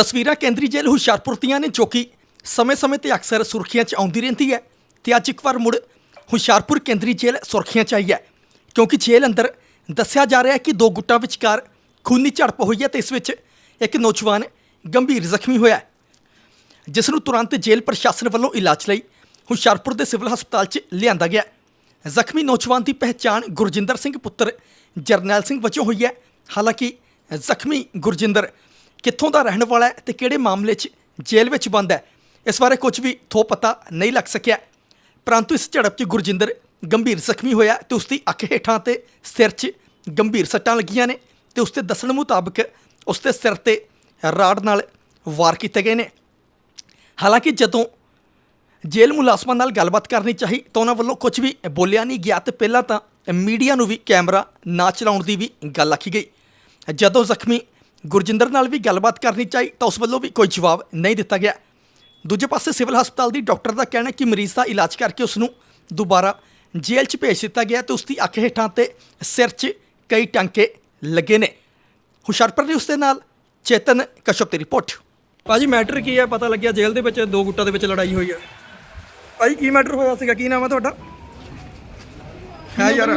ਤਸਵੀਰਾਂ ਕੇਂਦਰੀ ਜੇਲ੍ਹ ਹੁਸ਼ਿਆਰਪੁਰ ਦੀਆਂ ਨੇ ਜੋ ਕਿ ਸਮੇਂ-ਸਮੇਂ ਤੇ ਅਕਸਰ ਸੁਰਖੀਆਂ 'ਚ ਆਉਂਦੀ ਰਹਿੰਦੀ ਹੈ ਤੇ ਅੱਜ ਇੱਕ ਵਾਰ ਮੁੜ ਹੁਸ਼ਿਆਰਪੁਰ ਕੇਂਦਰੀ ਜੇਲ੍ਹ ਸੁਰਖੀਆਂ 'ਚ ਆਈ ਹੈ। ਕਿਉਂਕਿ ਜੇਲ੍ਹ ਅੰਦਰ ਦੱਸਿਆ ਜਾ ਰਿਹਾ ਹੈ ਕਿ ਦੋ ਗੁੱਟਾਂ ਵਿਚਕਾਰ ਖੂਨੀ ਝੜਪ ਹੋਈ ਹੈ ਤੇ ਇਸ ਵਿੱਚ ਇੱਕ ਨੌਜਵਾਨ ਗੰਭੀਰ ਜ਼ਖਮੀ ਹੋਇਆ ਹੈ, ਜਿਸ ਨੂੰ ਤੁਰੰਤ ਜੇਲ੍ਹ ਪ੍ਰਸ਼ਾਸਨ ਵੱਲੋਂ ਇਲਾਜ ਲਈ ਹੁਸ਼ਿਆਰਪੁਰ ਦੇ ਸਿਵਲ ਹਸਪਤਾਲ 'ਚ ਲਿਆਂਦਾ ਗਿਆ ਜ਼ਖਮੀ ਨੌਜਵਾਨ ਦੀ ਪਹਿਚਾਣ ਗੁਰਜਿੰਦਰ ਸਿੰਘ ਪੁੱਤਰ ਜਰਨੈਲ ਸਿੰਘ ਵਜੋਂ ਹੋਈ ਹੈ। ਹਾਲਾਂਕਿ ਜ਼ਖਮੀ ਗੁਰਜਿੰਦਰ ਕਿੱਥੋਂ ਦਾ ਰਹਿਣ ਵਾਲਾ ਹੈ ਤੇ ਕਿਹੜੇ ਮਾਮਲੇ 'ਚ ਜੇਲ੍ਹ ਵਿੱਚ ਬੰਦ ਹੈ? ਇਸ ਬਾਰੇ ਕੁਝ ਵੀ ਥੋ ਪਤਾ ਨਹੀਂ ਲੱਗ ਸਕਿਆ। ਪਰੰਤੂ ਇਸ ਝੜਪ 'ਚ ਗੁਰਜਿੰਦਰ ਗੰਭੀਰ ਜ਼ਖਮੀ ਹੋਇਆ ਤੇ ਉਸ ਦੀ ਅੱਖ ਹੇਠਾਂ ਤੇ ਸਿਰ 'ਚ ਗੰਭੀਰ ਸੱਟਾਂ ਲੱਗੀਆਂ ਨੇ ਤੇ ਉਸ ਦੇ ਦੱਸਣ ਮੁਤਾਬਕ ਉਸ ਦੇ ਸਿਰ ਤੇ ਰਾੜ ਨਾਲ ਵਾਰ ਕੀਤੇ ਗਏ ਨੇ। ਹਾਲਾਂਕਿ ਜਦੋਂ ਜੇਲ੍ਹ ਮੁਲਾਜ਼ਮਾਂ ਨਾਲ ਗੱਲਬਾਤ ਕਰਨੀ ਚਾਹੀ ਤਾਂ ਉਹਨਾਂ ਵੱਲੋਂ ਕੁਝ ਵੀ ਬੋਲਿਆ ਨਹੀਂ ਗਿਆ ਤੇ ਪਹਿਲਾਂ ਤਾਂ ਮੀਡੀਆ ਨੂੰ ਵੀ ਕੈਮਰਾ ਨਾ ਚਲਾਉਣ ਦੀ ਵੀ ਗੱਲ ਆਖੀ ਗਈ। ਜਦੋਂ ਜ਼ਖਮੀ ਗੁਰਜਿੰਦਰ ਨਾਲ ਵੀ ਗੱਲਬਾਤ ਕਰਨੀ ਚਾਹੀ ਤਾਂ ਉਸ ਵੱਲੋਂ ਵੀ ਕੋਈ ਜਵਾਬ ਨਹੀਂ ਦਿੱਤਾ ਗਿਆ। ਦੂਜੇ ਪਾਸੇ ਸਿਵਲ ਹਸਪਤਾਲ ਦੀ ਡਾਕਟਰ ਦਾ ਕਹਿਣਾ ਹੈ ਕਿ ਮਰੀਜ਼ ਦਾ ਇਲਾਜ ਕਰਕੇ ਉਸ ਨੂੰ ਦੁਬਾਰਾ ਜੇਲ੍ਹ 'ਚ ਭੇਜ ਦਿੱਤਾ ਗਿਆ ਤੇ ਉਸ ਦੀ ਅੱਖ ਹੇਠਾਂ ਤੇ ਸਿਰ 'ਚ ਕਈ ਟਾਂਕੇ ਲੱਗੇ ਨੇ। ਹੁਸ਼ਿਆਰਪੁਰ ਨੇ ਉਸ ਦੇ ਨਾਲ ਚੇਤਨ ਕਸ਼ਪ ਦੀ ਰਿਪੋਰਟ। ਭਾਜੀ ਮੈਟਰ ਕੀ ਹੈ? ਪਤਾ ਲੱਗਿਆ ਜੇਲ੍ਹ ਦੇ ਵਿੱਚ ਦੋ ਗੁੱਟਾਂ ਦੇ ਵਿੱਚ ਲੜਾਈ ਹੋਈ ਹੈ। ਭਾਈ ਕੀ ਮੈਟਰ ਹੋਇਆ ਸੀਗਾ? ਕੀ ਨਾਮ ਹੈ ਤੁਹਾਡਾ? ਹੈ ਯਾਰ।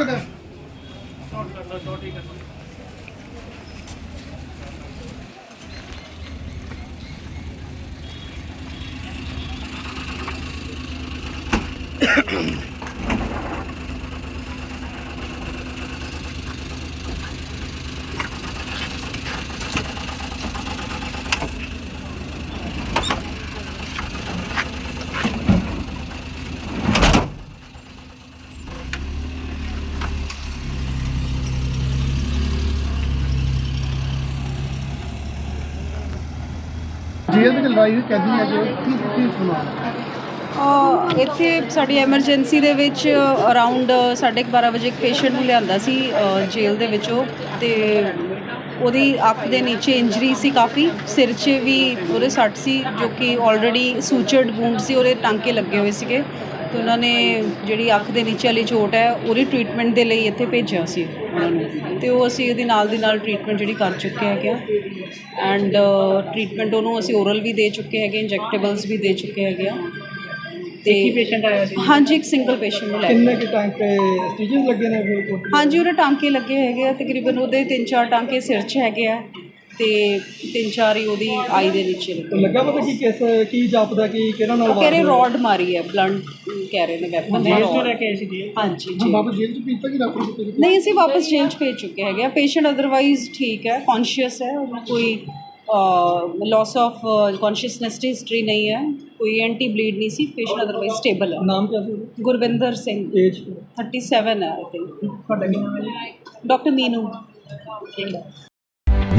ਜੇਲ੍ਹ ਵਿੱਚ ਲੜਾਈ ਹੋਈ ਕੈਦੀ ਹੈ ਜੋ। ਕੀ ਕੀ ਸੁਣਾ ਇੱਥੇ ਸਾਡੀ ਐਮਰਜੈਂਸੀ ਦੇ ਵਿੱਚ ਅਰਾਊਂਡ 12:30 ਵਜੇ ਇੱਕ ਪੇਸ਼ੈਂਟ ਨੂੰ ਲਿਆਂਦਾ ਸੀ ਜੇਲ੍ਹ ਦੇ ਵਿੱਚੋਂ ਤੇ ਉਹਦੀ ਅੱਖ ਦੇ ਨੀਚੇ ਇੰਜਰੀ ਸੀ ਕਾਫੀ, ਸਿਰ 'ਚ ਵੀ ਉਹਦੇ ਸੱਟ ਸੀ, ਜੋ ਕਿ ਆਲਰੇਡੀ ਸੂਚਰਡ ਵੂੰਡ ਸੀ, ਉਹਦੇ ਟਾਂਕੇ ਲੱਗੇ ਹੋਏ ਸੀਗੇ। ਤੇ ਉਹਨਾਂ ਨੇ ਜਿਹੜੀ ਅੱਖ ਦੇ ਨੀਚੇ ਵਾਲੀ ਚੋਟ ਹੈ, ਉਹਦੀ ਟ੍ਰੀਟਮੈਂਟ ਦੇ ਲਈ ਇੱਥੇ ਭੇਜਿਆ ਸੀ। ਉਹਨਾਂ ਨੂੰ ਤੇ ਉਹ ਅਸੀਂ ਉਹਦੀ ਨਾਲ ਦੀ ਨਾਲ ਟ੍ਰੀਟਮੈਂਟ ਜਿਹੜੀ ਕਰ ਚੁੱਕੇ ਹੈਗੇ ਆ। ਐਂਡ ਟ੍ਰੀਟਮੈਂਟ ਉਹਨੂੰ ਅਸੀਂ ਓਰਲ ਵੀ ਦੇ ਚੁੱਕੇ ਹੈਗੇ ਇੰਜੈਕਟੇਬਲਸ ਵੀ ਦੇ ਚੁੱਕੇ ਹੈਗੇ ਆ। ਤੇ ਪੇਸ਼ੈਂਟ ਆਇਆ ਸੀ। ਹਾਂਜੀ ਇੱਕ ਸਿੰਗਲ ਪੇਸ਼ੈਂਟ ਨੂੰ ਲੈ ਕੇ ਕਿੰਨੇ ਕਿ ਟਾਈਮ ਤੇ ਸਟਿਚਸ ਲੱਗੇ ਨੇ ਫਿਰ ਹਾਂਜੀ ਉਹਦੇ ਟਾਂਕੇ ਲੱਗੇ ਹੈਗੇ ਆ ਤਕਰੀਬਨ ਉਹਦੇ ਤਿੰਨ ਚਾਰ ਟਾਂਕੇ ਸਿਰ 'ਚ ਹੈਗੇ ਆ ਤੇ ਤਿੰਨ ਚਾਰ ਹੀ ਉਹਦੀ ਆਈ ਦੇ ਨੀਚੇ ਲੱਗੇ ਲੱਗਾ ਪਤਾ ਕੀ ਕਿਸ ਕੀ ਜਾਪਦਾ ਕਿ ਕਿਹਨਾਂ ਨਾਲ ਰਹੇ ਰੋਡ ਮਾਰੀ ਹੈ ਬਲੰਟ ਕਹਿ ਰਹੇ ਨੇ ਵੈਪਨ ਹੈ ਤੋਂ ਲੈ। ਕੇ ਆਏ ਸੀ ਜੀ ਹਾਂਜੀ ਜੀ ਬਾਬਾ ਜੇਲ੍ਹ ਚ ਪੀਤਾ ਕਿ ਡਾਕਟਰ ਕਿਤੇ ਨਹੀਂ ਅਸੀਂ ਵਾਪਸ ਚੇਂਜ ਭੇਜ ਚੁੱਕੇ ਹੈਗੇ ਆ। ਪੇਸ਼ੈਂਟ ਅਦਰਵਾਈਜ਼ ਠੀਕ ਹੈ ਕੌਨਸ਼ੀਅਸ ਹੈ ਉਹਨੂੰ ਕੋਈ ਲਾਸ ਆਫ ਕੌਨਸ਼ੀਅਸਨੈਸ ਦੀ ਹਿਸਟਰੀ ਨਹੀਂ ਹੈ। ਕੋਈ ਐਂਟੀ ਬਲੀਡ ਨਹੀਂ ਸੀ ਪੇਸ਼ੈਂਟ ਅਦਰਵਾਈਜ਼ ਸਟੇਬਲ ਹੈ ਨਾਮ ਕੀ ਸੀ ਗੁਰਵਿੰਦਰ ਸਿੰਘ ਏਜ 37 ਹੈ ਆਈ ਥਿੰਕ ਤੁਹਾਡਾ ਕੀ ਨਾਮ ਹੈ ਜੀ doctor Meenu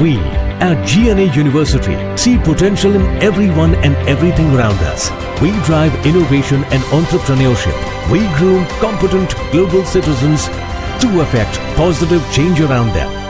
We at GNA University see potential in everyone and everything around us. We drive innovation and entrepreneurship. We groom competent global citizens to affect positive change around them.